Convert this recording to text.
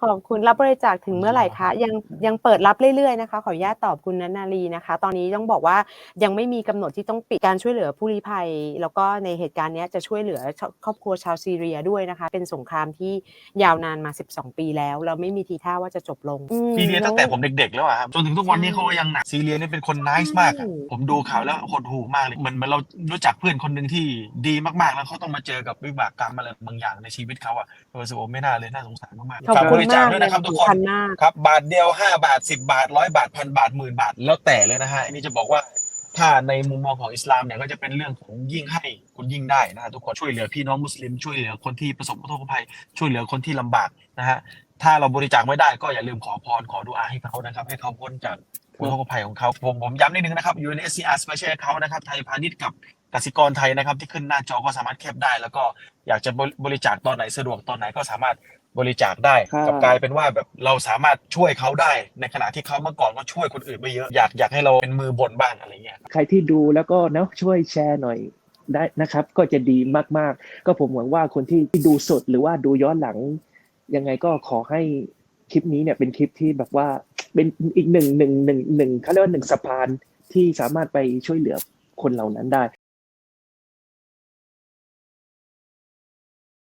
ขอบคุณรับบริจาคถึงเมื่อไหร่คะยังยังเปิดรับเรื่อยๆนะคะขออนุญาตตอบคุณนันนารีนะคะ ตอนนี้ต้องบอกว่ายังไม่มีกำหนดที่ต้องปิดการช่วยเหลือผู้ลี้ภัย แล้วก็ในเหตุการณ์เนี้ยจะช่วยเหลือครอบครัวชาวซีเรียด้วยนะคะ เป็นสงครามที่ยาวนานมา 12 ปีแล้ว เราไม่มีทีท่าว่าจะจบลงอืมซีเรียตั้งแต่ผมเด็กๆแล้วอะครับจนถึงทุกวันนี้ใช่เขาก็ยังหนักซีเรียนี่เป็นคนน c e มากอะอืมผมดูข่าวแล้วหดหูมากเลยเหมือนเหมือนเรารู้จักเพื่อนคนหนึ่งที่ดีมากๆแล้วเขาต้องมาเจอกับวิบากกรรมอะไรบางอย่างในชีวิตเขาอะเออสโอไม่น่าเลยน่าสงสารมากๆขอบฝากคุบณริจาคมากด้วยเลยนะครับทุกคสำคันญมากครับ บาทเดียว5บาท10บาทร้อยบาทพันบาทหมื่นบาท แล้วแต่เลยนะฮะอันนี้จะบอกว่าถ้าในมุมมองของอิสลามเนี่ยก็จะเป็นเรื่องของยิ่งให้คุณยิ่งได้นะฮะทุกคนช่วยเหลือพี่น้องมุสลิมช่วยเหลือคนที่ประสบอุทกภัย ช่วยเหลือคนที่ลำบากนะฮะถ้าเราบริจาคไม่ได้ก็อย่าลืมขอพรขอดุอาให้เขานะครับ ให้เขาพ้นจาก อุทกภัยของเขาผมผมย้ำนิดนึงนะครับ UNSCR Special Account นะครับไทยพาณิชย์กับกสิกรไทยนะครับ ที่ขึ้นหน้าจอก็สามารถแคปได้ แล้วก็อยากจะบริบริจาคตอนไหนสะดวกตอนไหนก็สามารถบริจาคได้ครับกลับกลายเป็นว่าแบบเราสามารถช่วยเขาได้ ในขณะที่เขาเมื่อก่อนก็ช่วยคนอื่นไปเยอะอยากอยากให้เราเป็นมือบนบ้างอะไรเงี้ยใครที่ดูแล้วก็เนาะช่วยแชร์หน่อยได้นะครับ ก็จะดีมากๆ ก็ผมหวังว่าคนที่ที่ดูสดหรือว่าดูย้อนหลัง ยังไงก็ขอให้คลิปนี้เนี่ยเป็นคลิปที่แบบว่า เป็นอีกหนึ่งหนึ่งหนึ่งหนึ่งเขาเรียกว่าหนึ่งสะพานที่สามารถไปช่วยเหลือคนเหล่านั้นได้